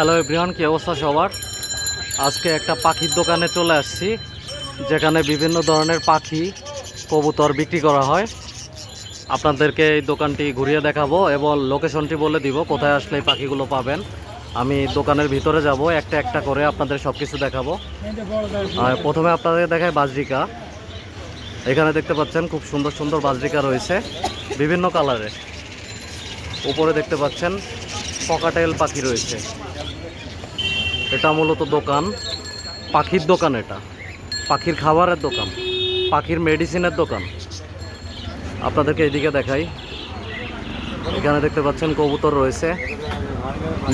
Hello everyone কী অবস্থা সবার? আজকে একটা পাখির দোকানে চলে আসছি, যেখানে বিভিন্ন ধরনের পাখি, কবুতর বিক্রি করা হয়। আপনাদেরকে এই দোকানটি ঘুরিয়ে দেখাবো এবং লোকেশনটি বলে দিব, কোথায় আসলে এই পাখিগুলো পাবেন। আমি দোকানের ভিতরে যাব, একটা একটা করে আপনাদের সব কিছু দেখাবো। আর প্রথমে আপনাদের দেখায় বাজরিকা। এখানে দেখতে পাচ্ছেন, খুব সুন্দর সুন্দর বাজরিকা রয়েছে, বিভিন্ন কালারের। উপরে দেখতে পাচ্ছেন পকাটেল পাখি রয়েছে। এটা মূলত দোকান। পাখির দোকান এটা। পাখির খাবারের দোকান। পাখির মেডিসিনের দোকান। আপনাদেরকে এদিকে দেখাই। এখানে দেখতে পাচ্ছেন কবুতর রয়েছে।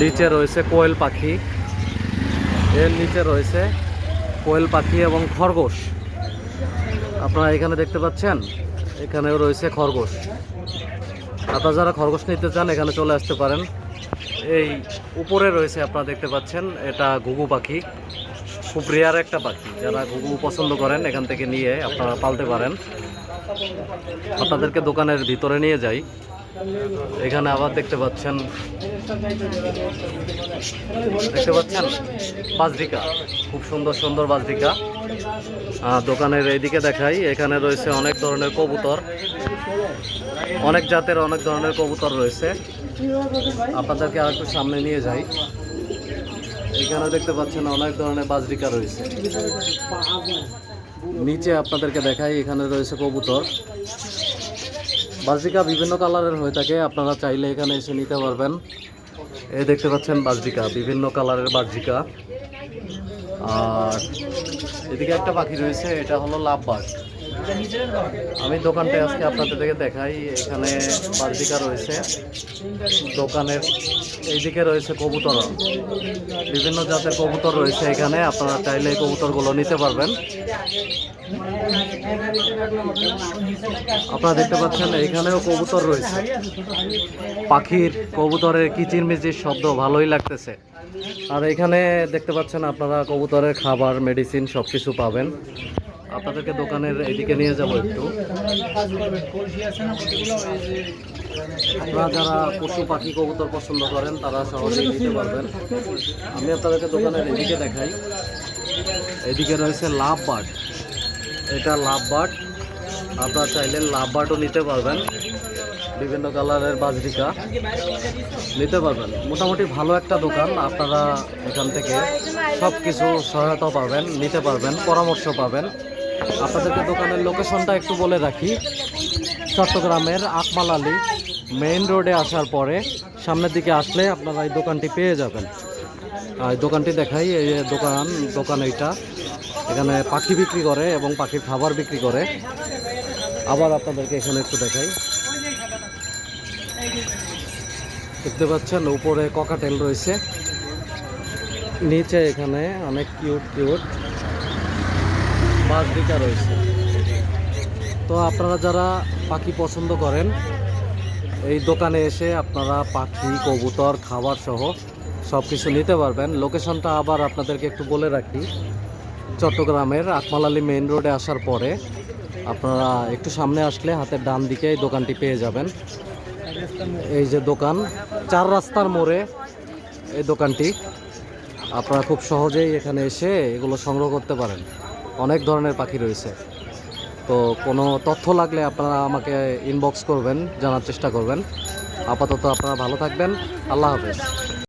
নিচে রয়েছে কোয়েল পাখি। এর নিচে রয়েছে কোয়েল পাখি এবং খরগোশ। আপনারা এখানে দেখতে পাচ্ছেন, এখানেও রয়েছে খরগোশ। আপনারা যারা খরগোশ নিতে চান, এখানে চলে আসতে পারেন। এই উপরে রয়েছে আপনারা দেখতে পাচ্ছেন, এটা ঘুঘু পাখি। খুব রেয়ার একটা পাখি, যারা ঘুঘু পছন্দ করেন, এখান থেকে নিয়ে আপনারা পালতে পারেন। আপনাদেরকে দোকানের ভিতরে নিয়ে যাই। এখানে আবার দেখতে পাচ্ছেন দেখতে পাচ্ছেন বাজরিকা। খুব সুন্দর সুন্দর বাজরিকা। দোকানের এইদিকে দেখাই, এখানে রয়েছে অনেক ধরনের কবুতর। অনেক জাতের, অনেক ধরনের কবুতর রয়েছে। আপনাদেরকে আর একটু সামনে নিয়ে যাই। এখানে দেখতে পাচ্ছেন অনেক ধরনের বাজরিকা রয়েছে। নিচে আপনাদেরকে দেখাই, এখানে রয়েছে কবুতর। বাজরিকা বিভিন্ন কালারের হয়ে থাকে, আপনারা চাইলে এখানে এসে নিতে পারবেন। এই দেখতে পাচ্ছেন বাজরিকা বিভিন্ন কালারের বার্জিকা। আর এদিকে একটা পাখি রয়েছে, এটা হলো লাভবাগ আমি দোকানটা আজকে আপনাদের থেকে দেখাই, এখানে বালতিকা রয়েছে। দোকানের এইদিকে রয়েছে কবুতর। বিভিন্ন জাতের কবুতর রয়েছে এখানে, আপনারা চাইলে এই কবুতরগুলো নিতে পারবেন। আপনারা দেখতে পাচ্ছেন, এখানেও কবুতর রয়েছে। পাখির কবুতরের কিচিরমিচির শব্দ ভালোই লাগতেছে। আর এখানে দেখতে পাচ্ছেন আপনারা কবুতরের খাবার মেডিসিন সব কিছু পাবেন। আপনাদেরকে দোকানের এদিকে নিয়ে যাব একটু। আপনারা যারা পশু পাখি, কবুতর পছন্দ করেন, তারা সহজেই নিতে পারবেন। আমি আপনাদেরকে দোকানের এদিকে দেখাই। এদিকে রয়েছে লাভ বার্ড এটা লাভ বার্ড আপনারা চাইলে লাভ বার্ডও নিতে পারবেন। বিভিন্ন কালারের বাজরিকা নিতে পারবেন। মোটামুটি ভালো একটা দোকান। আপনারা এখান থেকে সব কিছু সহায়তা পাবেন, নিতে পারবেন, পরামর্শ পাবেন। আপনাদেরকে দোকানের লোকেশনটা একটু বলে রাখি। চট্টগ্রামের আকমাল আলী মেইন রোডে আসার পরে সামনের দিকে আসলে আপনারা এই দোকানটি পেয়ে যাবেন। এই দোকানটি দেখাই, এই দোকান দোকান এইটা। এখানে পাখি বিক্রি করে এবং পাখির খাবার বিক্রি করে। আবার আপনাদেরকে এখানে একটু দেখাই। দেখতে পাচ্ছেন, উপরে ককাটেল রয়েছে। নিচে এখানে অনেক কিউট কিউট বাজরিকা রয়েছে। তো আপনারা যারা পাখি পছন্দ করেন, এই দোকানে এসে আপনারা পাখি, কবুতর, খাবার সহ সব কিছু নিতে পারবেন। লোকেশনটা আবার আপনাদেরকে একটু বলে রাখি। চট্টগ্রামের আকমাল আলী মেইন রোডে আসার পরে আপনারা একটু সামনে আসলে হাতের ডান দিকে এই দোকানটি পেয়ে যাবেন। এই যে দোকান, চার রাস্তার মোড়ে এই দোকানটি। আপনারা খুব সহজেই এখানে এসে এগুলো সংগ্রহ করতে পারেন। অনেক ধরনের পাখি রয়েছে। তো কোনো তথ্য লাগলে আপনারা আমাকে ইনবক্স করবেন, জানার চেষ্টা করবেন। আপাতত আপনারা ভালো থাকবেন। আল্লাহ হাফেজ।